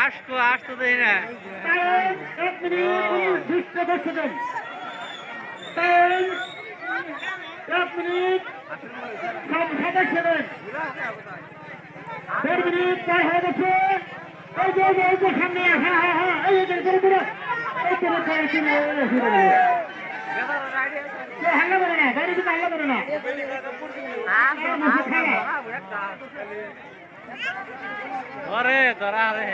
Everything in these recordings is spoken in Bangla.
আসতো আসতো দেই না এক মিনিট সাতাশ সেকেন্ড দেড় মিনিট প্রায় হয়ে গেছে এই যে সামনে হ্যাঁ হ্যাঁ হ্যাঁ এই যে না গাড়ি দিকে হাল্লা করে না ধরে ধরা রে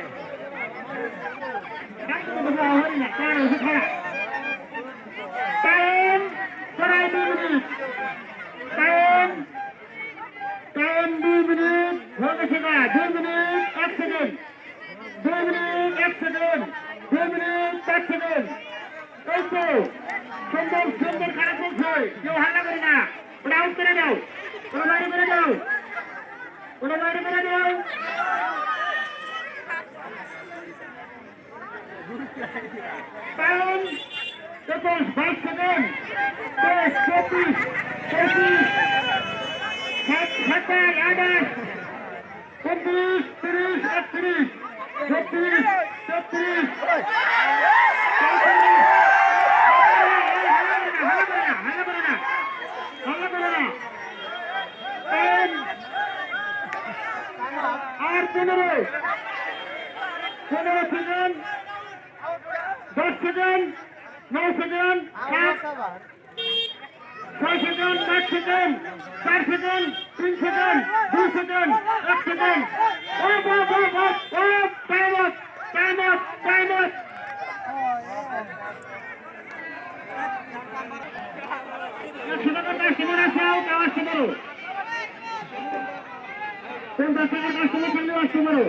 টাইম প্রায় দুই মিনিট টাইম টাইম দুই মিনিট হয়ে গেছে না দুই মিনিট এক সেকেন্ড দুই মিনিট এক সেকেন্ড সেকেন্ড এই তো, সুন্দর সুন্দর খারাপ বলছে কেউ হাল্লা করে না। ওটা আউট করে দাও। ওটা বাইরে করে দাও। ওটা বাইরে করে দাও। তিরিশ, একত্রিশ। আর পনেরো। পনেরো সেকেন্ড দশ সেকেন্ড নয় সেকেন্ড সাত। ছয় সেকেন্ড পাঁচ সেকেন্ড চার সেকেন্ড তিন সেকেন্ড দুই সেকেন্ড এক second time up time up time up একশো টাকা কাস্টমার আছে আউট আসতে পারো পঞ্চাশ টাকার কাস্টমার থাকলেও আসতে পারো